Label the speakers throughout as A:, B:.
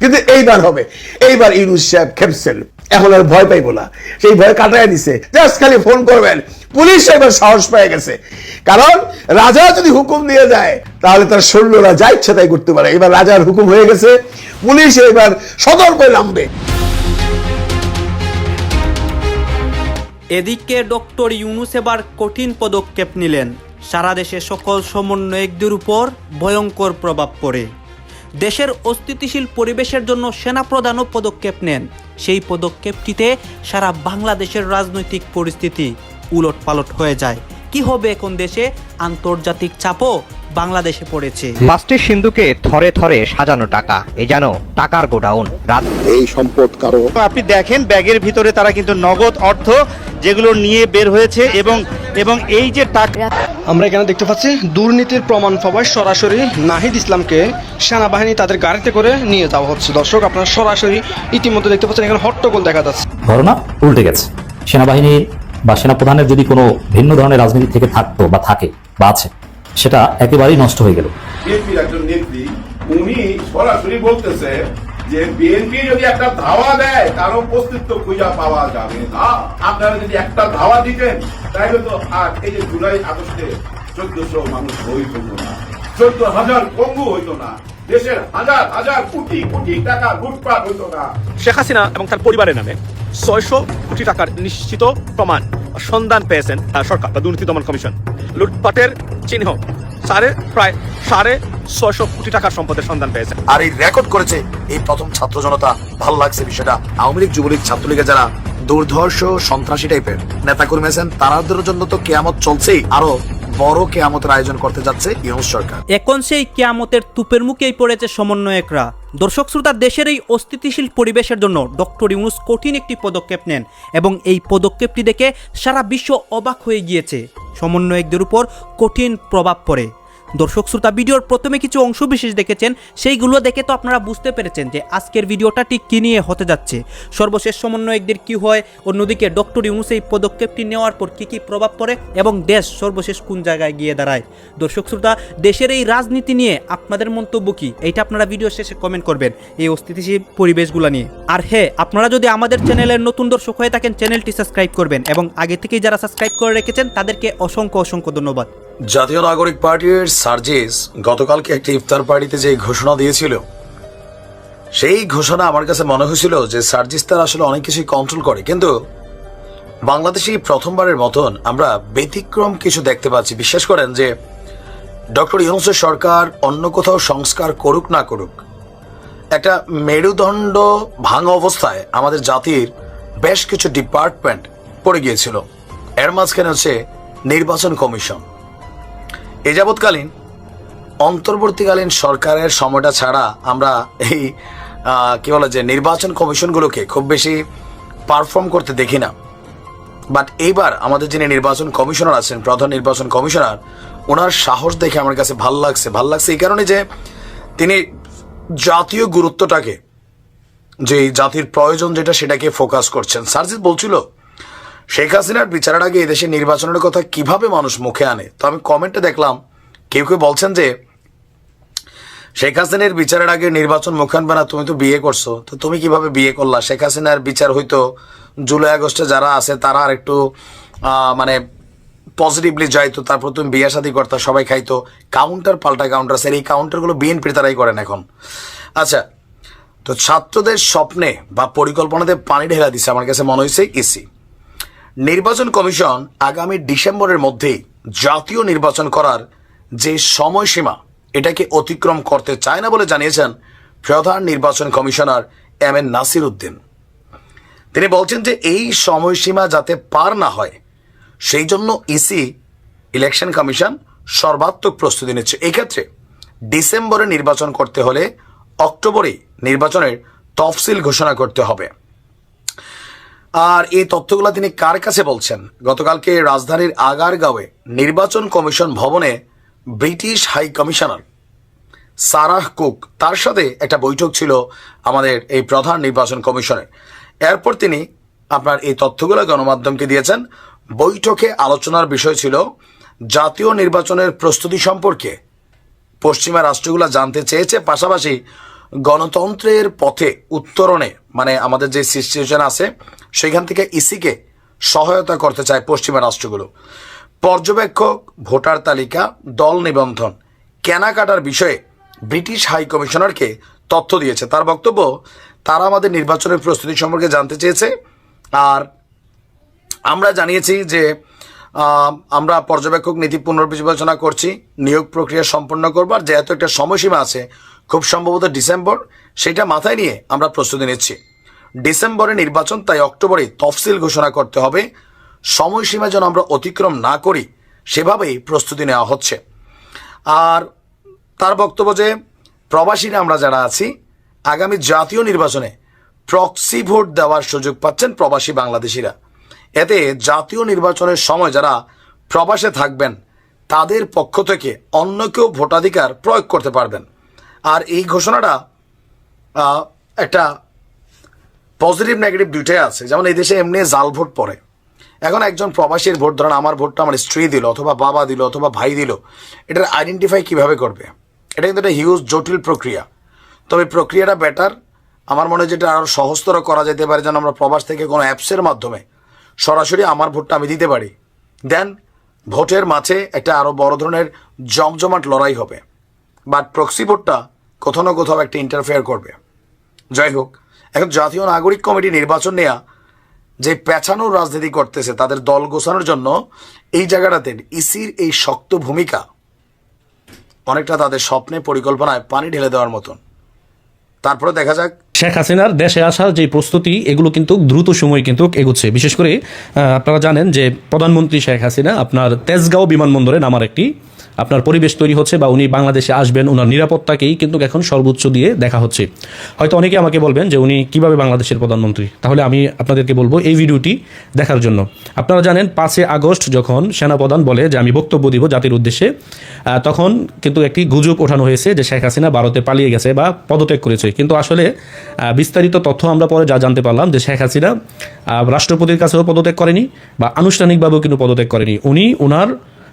A: কিন্তু এইবার হবে। এইবার ইউনুস সাহেব খেপছেন। এখন আর ভয় পাইবো না। সেই ভয় কাটায় দিছে। জাস্ট খালি ফোন করবেন। পুলিশ এবার সাহস পেয়ে গেছে। কারণ রাজা যদি হুকুম দিয়ে যায়, তাহলে তার সৈন্যরা যা ইচ্ছা তাই করতে পারে। এবার রাজার হুকুম হয়ে গেছে। পুলিশ এবার সতর্ক নামবে।
B: এদিকে ডক্টর ইউনুস এবার কঠিন পদক্ষেপ নিলেন। সারা দেশে সকল সমন্বয়কদের উপর ভয়ঙ্কর প্রভাব পড়ে। দেশের অস্থিতিশীল পরিবেশের জন্য সেনাপ্রধানও পদক্ষেপ নেন। সেই পদক্ষেপটিতে সারা বাংলাদেশের রাজনৈতিক পরিস্থিতি উলট পালট হয়ে যায়। কি হবে এখন দেশে? আন্তর্জাতিক চাপও বাংলাদেশে পড়েছে।
C: পাঁচটি সিন্ধুকে থরে থরে সাজানো টাকা। এ যেন টাকার গোডাউন। রাত
D: এই সম্পদ কারও
E: আপনি দেখেন ব্যাগের ভিতরে তারা কিন্তু নগদ অর্থ যেগুলো নিয়ে বের হয়েছে এবং এবং এই যে টাকা
F: আমরা এখানে দেখতে পাচ্ছি দুর্নীতির প্রমাণ পাওয়ায় সরাসরি নাহিদ ইসলামকে সেনাবাহিনী তাদের গাড়িতে করে নিয়ে যাওয়া হচ্ছে। দর্শক আপনারা সরাসরি ইতিমধ্যে দেখতে পাচ্ছেন এখানে হট্টগোল দেখা যাচ্ছে।
G: ঘটনা উল্টে গেছে। সেনাবাহিনী বা সেনাপ্রধানের যদি কোনো ভিন্ন ধরনের রাজনীতি থেকে থাকতো বা থাকে বা আছে সেটা একেবারেই নষ্ট হয়ে গেল।
H: বিএনপির একজন নেত্রী উনি সরাসরি বলতেছে যে বিএনপি যদি একটা ধাওয়া দেয় কারও অস্তিত্ব খুঁজে পাওয়া যাবে না। আপনারা যদি একটা ধাওয়া দিতেন তাহলে তো আর এই যে জুলাই আগস্টে চোদ্দশো মানুষ হইত না। চোদ্দ হাজার পঙ্গু হইতো না। দেশের হাজার হাজার কোটি কোটি টাকা লুটপাট হইতো না।
I: শেখ হাসিনা এবং তার পরিবারের নামে ছয়শো কোটি টাকার নিশ্চিত প্রমাণ। সন্ধান পেয়েছেন সরকার বা দুর্নীতি দমন কমিশন। লুটপাটের চিহ্ন সাড়ে প্রায় সাড়ে ছয়শো কোটি টাকার সম্পদের সন্ধান পেয়েছেন।
D: আর এই রেকর্ড করেছে এই প্রথম ছাত্র জনতা। ভালো লাগছে বিষয়টা। আওয়ামী লীগ যুবলীগ ছাত্রলীগের যারা দুর্ধর্ষ সন্ত্রাসী টাইপের নেতা কর্মী আছেন তারাদের জন্য তো কেয়ামত চলছেই। আরও বড় কেয়ামতের আয়োজন করতে যাচ্ছে ইউনুস সরকার।
B: এখন সেই কেয়ামতের তুপের মুখেই পড়েছে সমন্বয়করা। দর্শক শ্রোতা দেশের এই অস্থিতিশীল পরিবেশের জন্য ডক্টর ইউনুস কঠিন একটি পদক্ষেপ নেন এবং এই পদক্ষেপটি দেখে সারা বিশ্ব অবাক হয়ে গিয়েছে। সমন্বয়কদের উপর কঠিন প্রভাব পড়ে। দর্শক শ্রোতা, ভিডিওর প্রথমে কিছু অংশ বিশেষ দেখেছেন, সেইগুলো দেখে তো আপনারা বুঝতে পেরেছেন যে আজকের ভিডিওটা ঠিক কী নিয়ে হতে যাচ্ছে। সর্বশেষ সমন্বয়কদের কি হয়, অন্যদিকে ডক্টর ইউনুস এই পদক্ষেপটি নেওয়ার পর কী কী প্রভাব পড়ে এবং দেশ সর্বশেষ কোন জায়গায় গিয়ে দাঁড়ায়? দর্শক শ্রোতা, দেশের এই রাজনীতি নিয়ে আপনাদের মন্তব্য কি? এইটা আপনারা ভিডিও শেষে কমেন্ট করবেন এই অস্থিতিশীল পরিবেশগুলো নিয়ে। আর হ্যাঁ আপনারা যদি আমাদের চ্যানেলের নতুন দর্শক হয়ে থাকেন, চ্যানেলটি সাবস্ক্রাইব করবেন এবং আগে থেকেই যারা সাবস্ক্রাইব করে রেখেছেন, তাদেরকে অসংখ্য অসংখ্য ধন্যবাদ।
D: জাতীয় নাগরিক পার্টির সার্জিস গতকালকে একটি ইফতার পার্টিতে যে ঘোষণা দিয়েছিল, সেই ঘোষণা আমার কাছে মনে হয়েছিল যে সার্জিস তার আসলে অনেক কিছুই কন্ট্রোল করে। কিন্তু বাংলাদেশে প্রথমবারের মতন আমরা ব্যতিক্রম কিছু দেখতে পাচ্ছি। বিশ্বাস করেন যে ডক্টর ইউনুসের সরকার অন্য কোথাও সংস্কার করুক না করুক, একটা মেরুদণ্ড ভাঙা অবস্থায় আমাদের জাতির বেশ কিছু ডিপার্টমেন্ট পড়ে গিয়েছিল। এর মাঝখানে হচ্ছে নির্বাচন কমিশন। এ যাবৎকালীন অন্তর্বর্তীকালীন সরকারের সময়টা ছাড়া আমরা এই কী বলে যে নির্বাচন কমিশনগুলোকে খুব বেশি পারফর্ম করতে দেখি না। বাট এইবার আমাদের যিনি নির্বাচন কমিশনার আছেন, প্রধান নির্বাচন কমিশনার, ওনার সাহস দেখে আমার কাছে ভালো লাগছে। ভালো লাগছে এই কারণে যে তিনি জাতীয় গুরুত্বটাকে যে জাতির প্রয়োজন যেটা সেটাকে ফোকাস করছেন। সার্জিৎ বলছিল শেখ হাসিনার বিচারের আগে এদেশে নির্বাচনের কথা কীভাবে মানুষ মুখে আনে? তো আমি কমেন্টে দেখলাম, কেউ কেউ বলছেন যে, শেখ হাসিনার বিচারের আগে নির্বাচন মুখে আনবে না, তুমি তো বিয়ে করছ। তো তুমি কীভাবে বিয়ে করলা? শেখ হাসিনার বিচার হয়তো জুলাই, আগস্টে যারা আছে, তারা আর একটু মানে পজিটিভলি যাইতো, তারপর তুমি বিয়ে শাদী করতা, সবাই খাইতো। কাউন্টার পাল্টা কাউন্টার স্যার এই কাউন্টারগুলো বিএনপির তারাই করেন এখন। আচ্ছা তো ছাত্রদের স্বপ্নে বা পরিকল্পনাতে পানি ঢেলা দিছে, আমার কাছে মনে হয়েছে ইসি নির্বাচন কমিশন আগামী ডিসেম্বরের মধ্যে জাতীয় নির্বাচন করার যে সময়সীমা, এটাকে অতিক্রম করতে চায় না বলে জানিয়েছেন প্রধান নির্বাচন commissioner M N Nasir Uddin. তিনি বলছেন যে এই সময়সীমা যাতে পার না হয়, সেই জন্য ইসি ইলেকশন কমিশন সর্বাত্মক প্রস্তুতি নিচ্ছে। এক্ষেত্রে ডিসেম্বরে নির্বাচন করতে হলে অক্টোবরে নির্বাচনের তফসিল ঘোষণা করতে হবে। আর এই তথ্যগুলো তিনি কার কাছে বলছেন? গতকালকে রাজধানীর আগারগাঁওয়ে নির্বাচন কমিশন ভবনে British high commissioner Sarah Cook, তার সাথে একটা বৈঠক ছিল আমাদের এই প্রধান নির্বাচন কমিশনের। এরপর তিনি আপনার এই তথ্যগুলো গণমাধ্যমকে দিয়েছেন। বৈঠকে আলোচনার বিষয় ছিল জাতীয় নির্বাচনের প্রস্তুতি সম্পর্কে। পশ্চিমা রাষ্ট্রগুলো জানতে চেয়েছে, পাশাপাশি গণতন্ত্রের পথে উত্তরণে মানে আমাদের যে সিচুয়েশন আছে, সেখান থেকে ইসিকে সহায়তা করতে চায় পশ্চিমা রাষ্ট্রগুলো। পর্যবেক্ষক, ভোটার তালিকা, দল নিবন্ধন, কেনাকাটার বিষয়ে ব্রিটিশ হাই কমিশনারকে তথ্য দিয়েছে। তার বক্তব্য, তারা আমাদের নির্বাচনের প্রস্তুতি সম্পর্কে জানতে চেয়েছে। আর আমরা জানিয়েছি যে আমরা পর্যবেক্ষক নীতি পুনর্বিবেচনা করছি, নিয়োগ প্রক্রিয়া সম্পন্ন করবার যেহেতু একটা সময়সীমা আছে খুব সম্ভবত ডিসেম্বর, সেটা মাথায় নিয়ে আমরা প্রস্তুতি নিচ্ছি। ডিসেম্বরে নির্বাচন, তাই অক্টোবরে তফসিল ঘোষণা করতে হবে। সময়সীমা যেন আমরা অতিক্রম না করি, সেভাবেই প্রস্তুতি নেওয়া হচ্ছে। আর তার বক্তব্য যে, প্রবাসীরা আমরা যারা আছি, আগামী জাতীয় নির্বাচনে প্রক্সি ভোট দেওয়ার সুযোগ পাচ্ছেন প্রবাসী বাংলাদেশিরা। এতে জাতীয় নির্বাচনের সময় যারা প্রবাসে থাকবেন, তাদের পক্ষ থেকে অন্য কেউ ভোটাধিকার প্রয়োগ করতে পারবেন। আর এই ঘোষণাটা একটা পজিটিভ নেগেটিভ দুইটাই আছে। যেমন এই দেশে এমনি জাল ভোট পড়ে। এখন একজন প্রবাসীর ভোট, ধরেন আমার ভোটটা আমার স্ত্রী দিল অথবা বাবা দিল অথবা ভাই দিল, এটার আইডেন্টিফাই কীভাবে করবে? এটা কিন্তু একটা হিউজ জটিল প্রক্রিয়া। তবে প্রক্রিয়াটা বেটার আমার মনে হয় যেটা আরও সহজতর করা যেতে পারে, যেন আমরা প্রবাস থেকে কোনো অ্যাপসের মাধ্যমে সরাসরি আমার ভোটটা আমি দিতে পারি। দেন ভোটের মাঝে একটা আরও বড় ধরনের জমজমাট লড়াই হবে। বাট প্রক্সি ভোটটা কোথাও না কোথাও একটা ইন্টারফেয়ার করবে। যাই হোক, এখন জাতীয় নাগরিক কমিটি নির্বাচন নেয়া যে পেছানোর রাজনীতি করতেছে, তাদের দল গোছানোর জন্য এই জায়গাটাতে ইসির এই শক্ত ভূমিকা অনেকটা তাদের স্বপ্নে পরিকল্পনায় পানি ঢেলে দেওয়ার মতন। তারপরে দেখা যাক।
J: শেখ হাসিনার দেশে আসার যে প্রস্তুতি, এগুলো কিন্তু দ্রুত সময় কিন্তু এগুচ্ছে। বিশেষ করে আপনারা জানেন যে প্রধানমন্ত্রী শেখ হাসিনা আপনার তেজগাঁও বিমানবন্দরে নামার একটি আপনার পরিবেশ তৈরি হচ্ছে বা উনি বাংলাদেশে আসবেন ওনার নিরাপত্তাকেই কিন্তু এখন সর্বোচ্চ দিয়ে দেখা হচ্ছে। হয়তো অনেকে আমাকে বলবেন যে উনি কীভাবে বাংলাদেশের প্রধানমন্ত্রী? তাহলে আমি আপনাদেরকে বলব এই ভিডিওটি দেখার জন্য। আপনারা জানেন, পাঁচই আগস্ট যখন সেনাপ্রধান বলে যে আমি বক্তব্য দিব জাতির উদ্দেশ্যে তখন কিন্তু একটি গুজব ওঠানো হয়েছে যে শেখ হাসিনা ভারতে পালিয়ে গেছে বা পদত্যাগ করেছে। কিন্তু আসলে বিস্তারিত তথ্য আমরা পরে যা জানতে পারলাম যে শেখ হাসিনা রাষ্ট্রপতির কাছেও পদত্যাগ করেনি বা আনুষ্ঠানিকভাবেও কিন্তু পদত্যাগ করেনি। উনি ওনার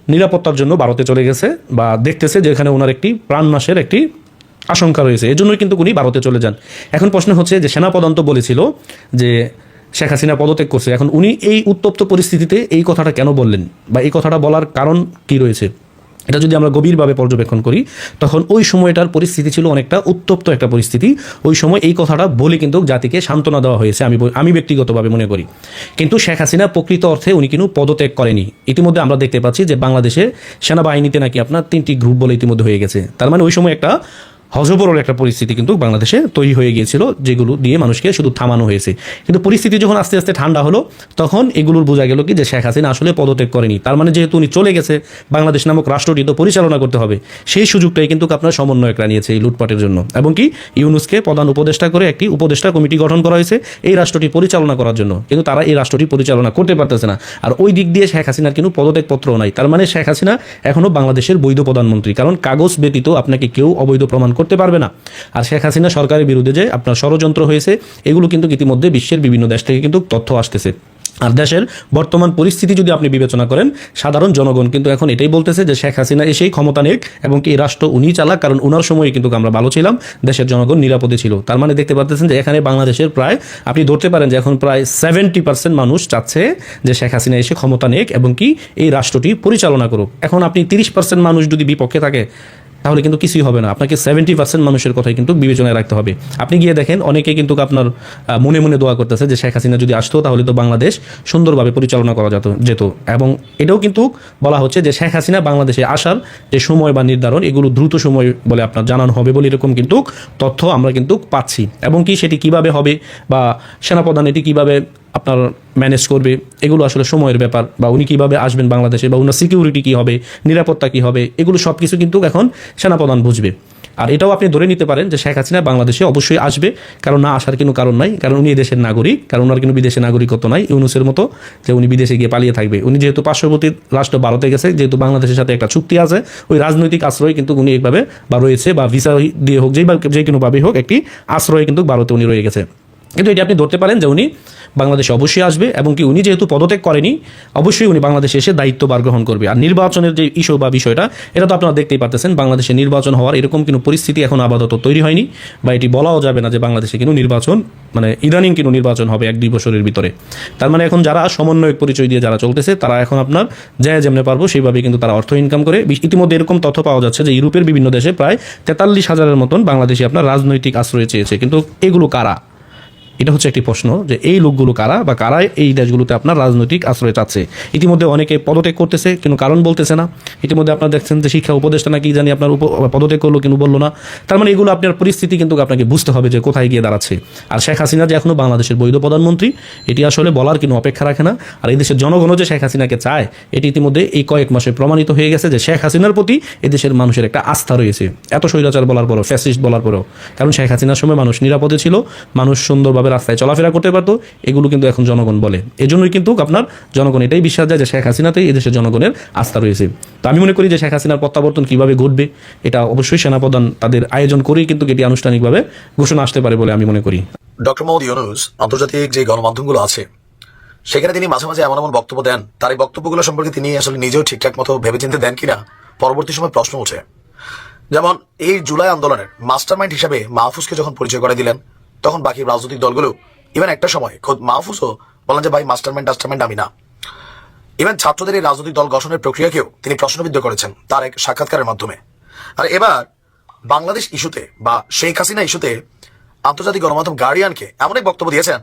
J: নিরাপত্তার জন্য ভারতে চলে গেছে বা দেখতেছে যে এখানে ওনার একটি প্রাণনাশের একটি আশঙ্কা রয়েছে। এই জন্যই কিন্তু উনি ভারতে চলে যান। এখন প্রশ্ন হচ্ছে যে সেনাপ্রধান তো বলেছিল যে শেখ হাসিনা পদত্যাগ করছে। এখন উনি এই উত্তপ্ত পরিস্থিতিতে এই কথাটা কেন বললেন বা এই কথাটা বলার কারণ কি রয়েছে? এটা যদি আমরা গভীরভাবে পর্যবেক্ষণ করি, তখন ওই সময়টার পরিস্থিতি ছিল অনেকটা উত্তপ্ত একটা পরিস্থিতি। ওই সময় এই কথাটা বলে কিন্তু জাতিকে সান্ত্বনা দেওয়া হয়েছে, আমি আমি ব্যক্তিগতভাবে মনে করি। কিন্তু শেখ হাসিনা প্রকৃত অর্থে উনি কিন্তু পদত্যাগ করেনি। ইতিমধ্যে আমরা দেখতে পাচ্ছি যে বাংলাদেশে সেনাবাহিনীতে নাকি আপনার তিনটি গ্রুপ বলে ইতিমধ্যে হয়ে গেছে। তার মানে ওই সময় একটা হজবরল একটা পরিস্থিতি কিন্তু বাংলাদেশে তৈরি হয়ে গিয়েছিল, যেগুলো দিয়ে মানুষকে শুধু থামানো হয়েছে। কিন্তু পরিস্থিতি যখন আস্তে আস্তে ঠান্ডা হলো, তখন এগুলোর বোঝা গেল কি যে শেখ হাসিনা আসলে পদত্যাগ করেনি। তার মানে যেহেতু উনি চলে গেছে, বাংলাদেশ নামক রাষ্ট্রটি তো পরিচালনা করতে হবে। সেই সুযোগটাই কিন্তু আপনার সমন্বয়করা নিয়েছে এই লুটপাটের জন্য। এবং কি ইউনুসকে প্রধান উপদেষ্টা করে একটি উপদেষ্টা কমিটি গঠন করা হয়েছে এই রাষ্ট্রটি পরিচালনা করার জন্য। কিন্তু তারা এই রাষ্ট্রটি পরিচালনা করতে পারতেছে না। আর ওই দিক দিয়ে শেখ হাসিনার কিন্তু পদত্যাগপত্রও নাই। তার মানে শেখ হাসিনা এখনও বাংলাদেশের বৈধ প্রধানমন্ত্রী। কারণ কাগজ ব্যতীত আপনাকে কেউ অবৈধ প্রমাণ করতে পারবে না। আর শেখ হাসিনা সরকারের বিরুদ্ধে যে আপনার ষড়যন্ত্র হয়েছে, এগুলো কিন্তু ইতিমধ্যে বিশ্বের বিভিন্ন দেশ থেকে কিন্তু তথ্য আসতেছে। আর দেশের বর্তমান পরিস্থিতি যদি আপনি বিবেচনা করেন, সাধারণ জনগণ কিন্তু এখন এটাই বলতেছে যে শেখ হাসিনা এসেই ক্ষমতা নেক এবং কি এই রাষ্ট্র উনি চালাক, কারণ ওনার সময় কিন্তু আমরা ভালো ছিলাম, দেশের জনগণ নিরাপদে ছিল। তার মানে দেখতে পাচ্ছেন যে এখানে বাংলাদেশের প্রায়, আপনি ধরতে পারেন যে এখন প্রায় সেভেন্টি পার্সেন্ট মানুষ চাচ্ছে যে শেখ হাসিনা এসে ক্ষমতা নেক এবং কি এই রাষ্ট্রটি পরিচালনা করুক। এখন আপনি তিরিশ পার্সেন্ট মানুষ যদি বিপক্ষে থাকে তাহলে কিন্তু কিছুই হবে না। আপনাকে সেভেন্টি পার্সেন্ট মানুষের কথাই কিন্তু বিবেচনায় রাখতে হবে। আপনি গিয়ে দেখেন, অনেকে কিন্তু আপনার মনে মনে দোয়া করতেছে যে, শেখ হাসিনা যদি আসতো, তাহলে তো বাংলাদেশ সুন্দরভাবে পরিচালনা করা যেত যেত। এবং এটাও কিন্তু বলা হচ্ছে যে, শেখ হাসিনা বাংলাদেশে আসার যে সময় বা নির্ধারণ, এগুলো দ্রুত সময় বলে আপনার জানানো হবে বলে এরকম কিন্তু তথ্য আমরা কিন্তু পাচ্ছি। এবং কি সেটি কীভাবে হবে বা সেনাপ্রধান এটি কীভাবে আপনার ম্যানেজ করবে, এগুলো আসলে সময়ের ব্যাপার। বা উনি কীভাবে আসবেন বাংলাদেশে, বা উনার সিকিউরিটি কী হবে, নিরাপত্তা কী হবে, এগুলো সব কিছু কিন্তু এখন সেনাপ্রধান বুঝবে। আর এটাও আপনি ধরে নিতে পারেন যে শেখ হাসিনা বাংলাদেশে অবশ্যই আসবে, কারণ না আসার কোনো কারণ নাই, কারণ উনি দেশের নাগরিক, কারণ ওনার কোনো বিদেশে নাগরিকত্ব নাই, ইউনুসের মতো যে উনি বিদেশে গিয়ে পালিয়ে থাকবে। উনি যেহেতু পার্শ্ববর্তী রাষ্ট্র ভারতে গেছে, যেহেতু বাংলাদেশের সাথে একটা চুক্তি আছে, ওই রাজনৈতিক আশ্রয় কিন্তু উনি এইভাবে বা রয়েছে, বা ভিসা দিয়ে হোক, যেই যে কোনোভাবেই হোক, একটি আশ্রয় কিন্তু ভারতে উনি রয়ে গেছে। কিন্তু এটি আপনি ধরতে পারেন যে উনি বাংলাদেশে অবশ্যই আসবে এবং কি উনি যেহেতু পদত্যাগ করেনি, অবশ্যই উনি বাংলাদেশে এসে দায়িত্বভার গ্রহণ করবে। আর নির্বাচনের যে ইস্যু বা বিষয়টা, এটা তো আপনারা দেখতেই পারতেছেন, বাংলাদেশে নির্বাচন হওয়ার এরকম কোনো পরিস্থিতি এখন আপাতত তৈরি হয়নি। বা এটি বলাও যাবে না যে বাংলাদেশে কিন্তু নির্বাচন মানে ইদানিং কিন্তু নির্বাচন হবে এক দুই বছরের ভিতরে। তার মানে এখন যারা সমন্বয়ক পরিচয় দিয়ে যারা চলতেছে, তারা এখন আপনার যা যেমনে পারব সেইভাবে কিন্তু তারা অর্থ ইনকাম করে। ইতিমধ্যে এরকম তথ্য পাওয়া যাচ্ছে যে ইউরোপের বিভিন্ন দেশে প্রায় তেতাল্লিশ হাজারের মতন বাংলাদেশি আপনার রাজনৈতিক আশ্রয় চেয়েছে। কিন্তু এগুলো কারা? এটা হচ্ছে একটি প্রশ্ন যে এই লোকগুলো কারা বা কারা এই দেশগুলোতে আপনার রাজনৈতিক আশ্রয় চাচ্ছে? ইতিমধ্যে অনেকে পদত্যাগ করতেছে, কিন্তু কারণ বলতেছে না। ইতিমধ্যে আপনারা দেখছেন যে শিক্ষা উপদেষ্টা নাকি জানি আপনার পদত্যাগ করল, কিন্তু বলল না। তার মানে এগুলো আপনার পরিস্থিতি কিন্তু আপনাকে বুঝতে হবে যে কোথায় গিয়ে দাঁড়াচ্ছে। আর শেখ হাসিনা যে এখনও বাংলাদেশের বৈধ প্রধানমন্ত্রী, এটি আসলে বলার কোনো অপেক্ষা রাখে না। আর এই দেশের জনগণও যে শেখ হাসিনাকে চায়, এটি ইতিমধ্যে এই কয়েক মাসে প্রমাণিত হয়ে গেছে যে শেখ হাসিনার প্রতি এদেশের মানুষের একটা আস্থা রয়েছে। এত স্বৈরাচার বলার পরও, ফ্যাসিস্ট বলার পরেও। কারণ শেখ হাসিনার সময় মানুষ নিরাপদে ছিল, মানুষ সুন্দরভাবে রাস্তায় চলাফেরা করতে পারতো, এগুলো কিন্তু এখন জনগণ বলে। এজন্যই কিন্তু আপনার জনগণ এটাই বিশ্বাস যায় যে শেখ হাসিনাতেই এদেশের জনগণের আস্থা রয়েছে। তো আমি মনে করি যে শেখ হাসিনার প্রত্যাবর্তন কীভাবে ঘটবে, এটা অবশ্যই সেনাপ্রধান তাদের আয়োজন করেই কিন্তু এটি আনুষ্ঠানিকভাবে ঘোষণা আসতে পারে বলে আমি মনে করি।
D: ডক্টর মোহাম্মদ ইউনুস, আন্তর্জাতিক যে গণমাধ্যমগুলো আছে, সেখানে তিনি মাঝে মাঝে এমন এমন বক্তব্য দেন, তার এই বক্তব্যগুলো সম্পর্কে তিনি আসলে নিজেও ঠিকঠাক মতো ভেবেচিন্তে দেন কিনা, পরবর্তী সময় প্রশ্ন ওঠে। যেমন, এই জুলাই আন্দোলনের মাস্টারমাইন্ড হিসেবে মাহফুজকে যখন পরিচয় করে দিলেন তখন বাকি রাজনৈতিক দলগুলো ইভেন একটা সময়, খোদ মাহফুজও বলেন যে, ভাই মাস্টারমাইন্ড টাস্টারমাইন্ড আমি না। ইভেন ছাত্রদের এই রাজনৈতিক দল গঠনের প্রক্রিয়াকেও তিনি প্রশ্নবিদ্ধ করেছেন তার এক সাক্ষাৎকারের মাধ্যমে। আর এবার, বাংলাদেশ ইস্যুতে বা শেখ হাসিনা ইস্যুতে আন্তর্জাতিক গণমাধ্যম গার্ডিয়ানকে এমন এক বক্তব্য দিয়েছেন।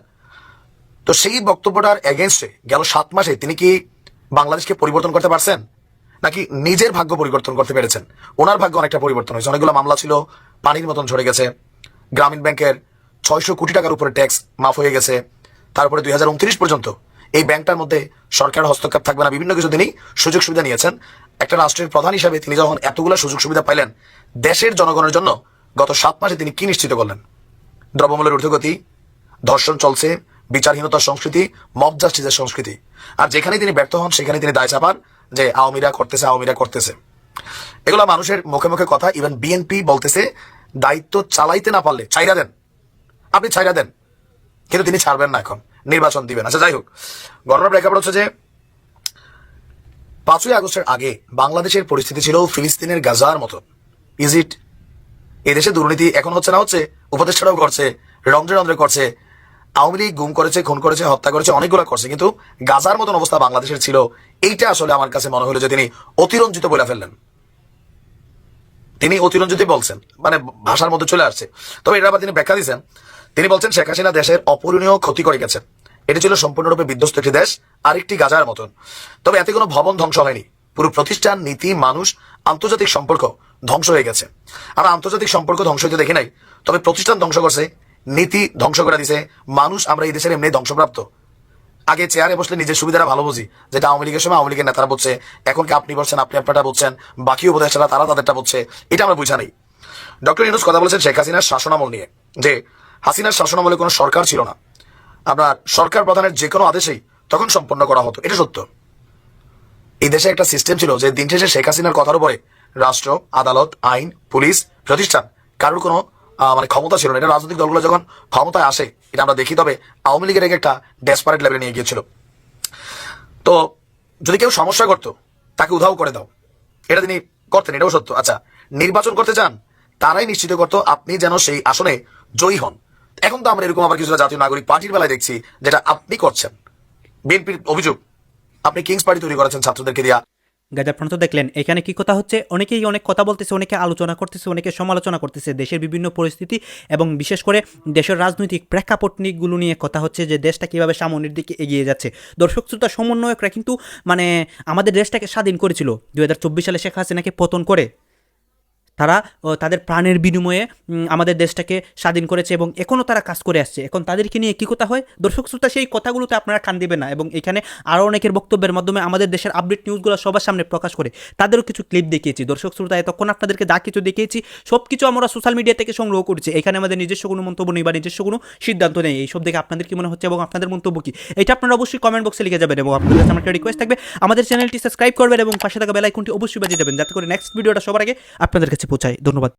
D: তো সেই বক্তব্যটার এগেনস্টে গেল সাত মাসে তিনি কি বাংলাদেশকে পরিবর্তন করতে পারছেন? নাকি নিজের ভাগ্য পরিবর্তন করতে পেরেছেন? ওনার ভাগ্য অনেকটা পরিবর্তন হয়েছে। অনেকগুলো মামলা ছিল, পানির মতন ঝরে গেছে। গ্রামীণ ব্যাংকের ছয়শো কোটি টাকার উপরে ট্যাক্স মাফ হয়ে গেছে। তারপরে দুই হাজার উনত্রিশ পর্যন্ত এই ব্যাংকটার মধ্যে সরকার হস্তক্ষেপ থাকবে না। বিভিন্ন কিছু তিনি সুযোগ সুবিধা নিয়েছেন। একটা রাষ্ট্রের প্রধান হিসাবে তিনি যখন এতগুলো সুযোগ সুবিধা পাইলেন, দেশের জনগণের জন্য গত সাত মাসে তিনি কি নিশ্চিত করলেন? দ্রব্যমূল্যের ঊর্ধ্বগতি, ধর্ষণ চলছে বিচারহীনতার সংস্কৃতি, মব জাস্টিসের সংস্কৃতি। আর যেখানে তিনি ব্যর্থ হন সেখানে তিনি দায় চাপান যে আওয়ামীরা করতেছে আওয়ামীরা করতেছে। এগুলো মানুষের মুখে মুখে কথা ইভেন বিএনপি বলতেছে, দায়িত্ব চালাইতে না পারলে চাইরা দেন। আপনি চাইরা দেন। কিন্তু তিনি ছাড়বেন না এখন। নির্বাচন দিবেন। আচ্ছা যাই হোক। ঘটনার প্রেক্ষাপট হচ্ছে যে, পাঁচই আগস্টের আগে বাংলাদেশের পরিস্থিতি ছিল ফিলিস্তিনের গাজার মতো। ইজ ইট এদেশে দুর্নীতি এখন হচ্ছে না, হচ্ছে উপদেষ্টারাও করছে, রন্ধ্রে রন্ধ্রে করছে, আওয়ামী লীগ গুম করেছে, খুন করেছে, হত্যা করেছে, অনেকগুলো করছে। কিন্তু গাজার মতন অবস্থা বাংলাদেশের ছিল, এইটা আসলে আমার কাছে মনে হলো যে তিনি অতিরঞ্জিত বলে ফেললেন। তিনি অতিরঞ্জিতই বলছেন। মানে ভাষার মধ্যে চলে আসছে। তবে এটা আবার তিনি ব্যাখ্যা দিয়েছেন তিনি বলছেন, শেখ হাসিনা দেশের অপূরণীয় ক্ষতি করে গেছেন। এটি ছিল সম্পূর্ণরূপে বিধ্বস্ত একটি দেশ আর একটি গাজার মতন। তবে এতে কোনো ভবন ধ্বংস হয়নি। পুরো প্রতিষ্ঠান, নীতি, মানুষ, আন্তর্জাতিক সম্পর্ক ধ্বংস হয়ে গেছে। আর আন্তর্জাতিক সম্পর্ক ধ্বংস হতে দেখি নাই। তবে প্রতিষ্ঠান ধ্বংস করছে, নীতি ধ্বংস করে দিছে, মানুষ আমরা এই দেশের এমনি ধ্বংসপ্রাপ্ত। আগে চেয়ারে বসলে নিজের সুবিধাটা ভালো বুঝি, যেটা আওয়ামী লীগের সময় আওয়ামী লীগের নেতারা বলছে এখন কি আপনি বলছেন, আপনি আপনারটা বলছেন বাকি উপদেষ্টারা তারা তাদেরটা বলছে এটা আমরা বুঝা নেই। ডক্টর ইউনুস কথা বলেছেন শেখ হাসিনার শাসনামল নিয়ে, যে হাসিনার শাসনামলে কোনো সরকার ছিল না। আপনার সরকার প্রধানের যে কোনো আদেশেই তখন সম্পন্ন করা হতো। এটা সত্য। এই দেশে একটা সিস্টেম ছিল যে দিন শেষে শেখ হাসিনার কথার উপরে রাষ্ট্র, আদালত, আইন, পুলিশ, প্রতিষ্ঠান কারোর কোনো মানে ক্ষমতা ছিল না। এটা রাজনৈতিক দলগুলো যখন ক্ষমতায় আসে, এটা আমরা দেখি, তবে আওয়ামী লীগের একটা ডেসপারেট লেভেলে নিয়ে গিয়েছিল। তো যদি কেউ সমস্যা করতো, তাকে উধাও করে দাও। এটা তিনি করতেন, এটাও সত্য। আচ্ছা নির্বাচন করতে চান, তারাই নিশ্চিত করতো আপনি যেন সেই আসনে জয়ী হন। এখন তো আমরা এরকম আবার কিছুটা জাতীয় নাগরিক পার্টির বেলায় দেখছি, যেটা আপনি করছেন। বিএনপির অভিযোগ, আপনি কিংস পার্টি তৈরি করেছেন ছাত্রদেরকে দিয়া।
B: গাজা প্রান্ত দেখলেন, এখানে কি কথা হচ্ছে? অনেকেই অনেক কথা বলতেছে, অনেকে আলোচনা করতেছে, অনেকে সমালোচনা করতেছে। দেশের বিভিন্ন পরিস্থিতি এবং বিশেষ করে দেশের রাজনৈতিক প্রেক্ষাপটনিকগুলো নিয়ে কথা হচ্ছে যে দেশটা কীভাবে সামনের দিকে এগিয়ে যাচ্ছে। দর্শক, শ্রোতা, সমন্বয়করা কিন্তু মানে আমাদের দেশটাকে স্বাধীন করেছিল। দুই হাজার চব্বিশ সালে শেখ হাসিনাকে পতন করে তারা তাদের প্রাণের বিনিময়ে আমাদের দেশটাকে স্বাধীন করেছে এবং এখনও তারা কাজ করে আসছে। এখন তাদেরকে নিয়ে কী কথা হয়? দর্শক শ্রোতা, সেই কথাগুলোতে আপনারা কান দেবেন না এবং এখানে আরও অনেকের বক্তব্যের মাধ্যমে আমাদের দেশের আপডেট নিউজগুলো সবার সামনে প্রকাশ করে তাদেরও কিছু ক্লিপ দেখিয়েছি। দর্শক শ্রোতা, এতক্ষণ আপনাদেরকে যা কিছু দেখিয়েছি সব কিছু আমরা সোশ্যাল মিডিয়া থেকে সংগ্রহ করছি। এখানে আমাদের নিজস্ব কোনো মন্তব্য নেই বা নিজস্ব কোনো সিদ্ধান্ত নেই। এইসব দেখে আপনাদের কি মনে হচ্ছে এবং আপনাদের মন্তব্য কি? এটা আপনারা অবশ্যই কমেন্ট বক্সে লিখে যাবেন এবং আপনাদের কাছে একটা রিকোয়েস্ট থাকবে। আমাদের চ্যানেলটি সাবস্ক্রাইব করবেন এবং পাশে থাকা বেলাইকনটি অবশ্যই বাজিয়ে দেবেন। যাতে করে নেক্সট ভিডিওটা সবার আগে আপনাদের কাছে পৌঁছায়। ধন্যবাদ।